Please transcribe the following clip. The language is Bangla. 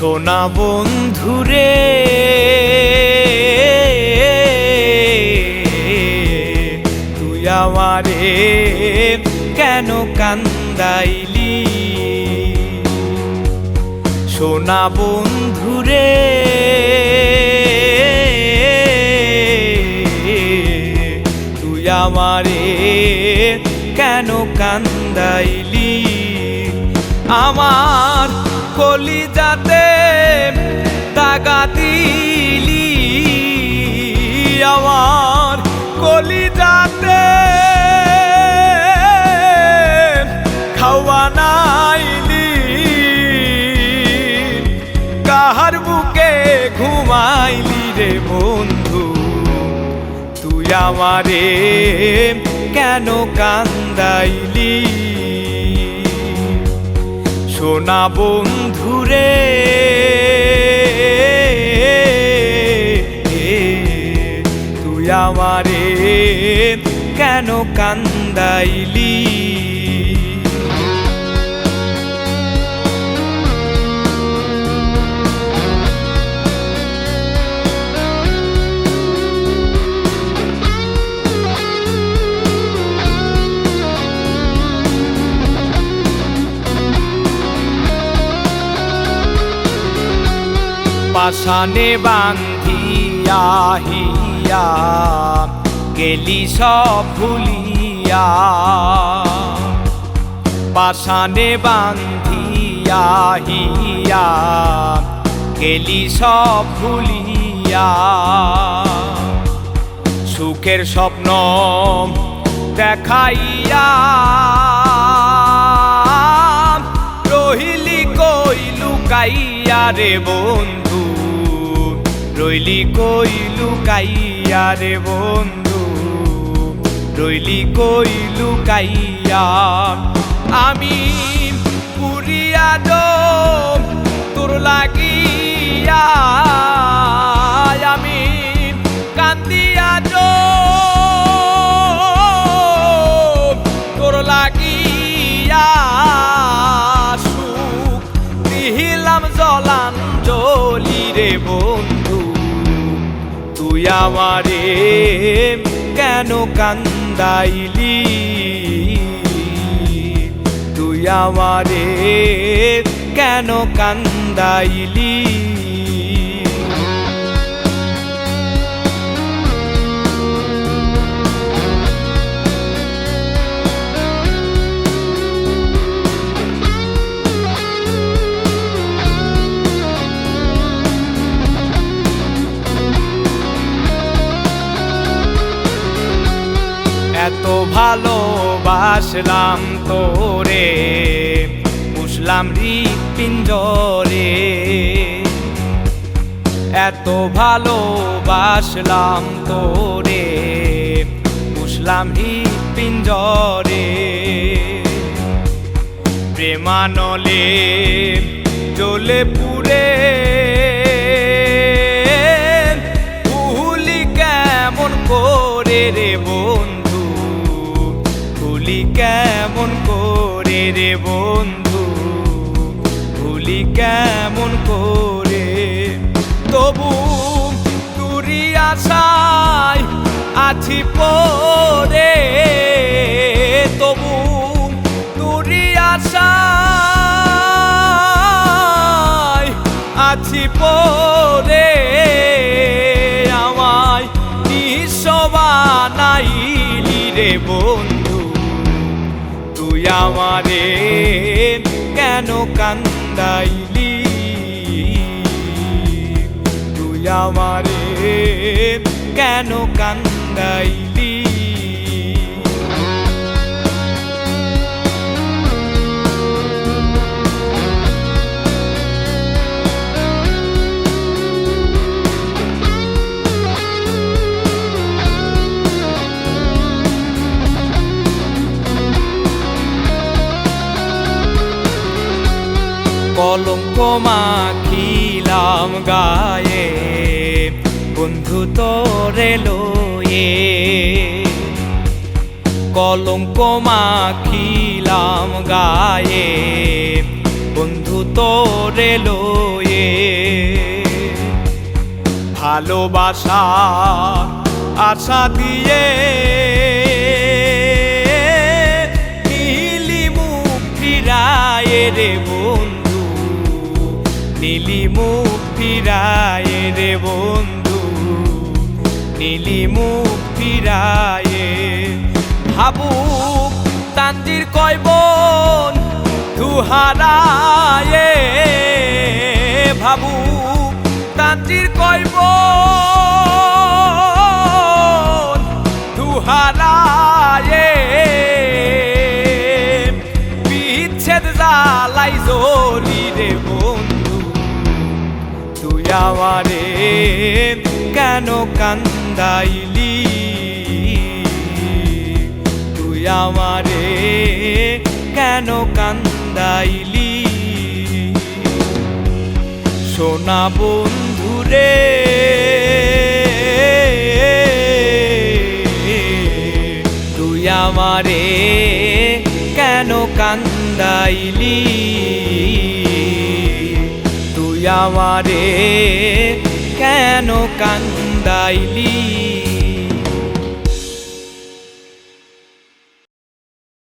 সোনা বন্ধুরে। তুই আমারে কেন কান্দাইলি? সোনা বন্ধুরে। তুই আমারে কেন কান্দাইলি? আমার কলিজাতে দাগা দিলি। আমার কলিজাতে খাওয়া নাইলি। কাহার বুকে ঘুমাইলি রে বন্ধু? তুই আমারে কেন কান্দাইলি? সোনা বন্ধুরে। তুই আমারে কেন কান্দাইলি? পাশানে বান্ধিয়া হিয়া, গেলি সব ভুলিয়া। পাশানে বান্ধিয়া হিয়া, গেলি সব ভুলিয়া। সুখের স্বপ্ন দেখাইয়া রহিলি কই লুকাইয়া রে বন্ধু? রইলি কই লুকাইয়া রে বন্ধু? রইলি কই লুকাইয়া? আমি পুরিয়া দোম তোর লাগিয়া আমারে কেন কান্দাইলি? তুই আমারে কেন কান্দাইলি? এত ভালোবাসলাম তোরে বুঝলাম হৃৎপিঞ্জরে। এত ভালোবাসলাম তোরে বুঝলাম হৃৎপিঞ্জরে। প্রেমানলে জ্বলে পুরে ভুলি কেমন করে রে বন্ধু? ভুলি কেমন করে? তবু তুরি আশায় আছি পরে। তবু তুরি আশায় আছি পরে। আমায় নিঃসবানাইলি রে বন্ধু। আমারে কেন কান্দাইলি? তুই আমারে কেন কান্দাইলি? কলঙ্ক মাখিলাম গায়ে। বন্ধু তোরে লয়ে। কলঙ্ক মাখিলাম গায়ে। বন্ধু তোরে লয়ে। ভালোবাসা আশা দিয়ে নীলি মুখ ফিরায় রে নীলি মুখ ফিরায় রে বন্ধু। নীলি মুখ ফিরায়। ভাবুক তান্দির কয় বোন, দুহারায়। ভাবুক তান্দির কয় বোন দুহারায় আমারে কেন কান্দাইলি? তুই আমারে কেন কান্দাইলি? সোনা বন্ধুরে তুই আমারে কেন কান্দাইলি? তুই আমারে কেন কান্দাইলি?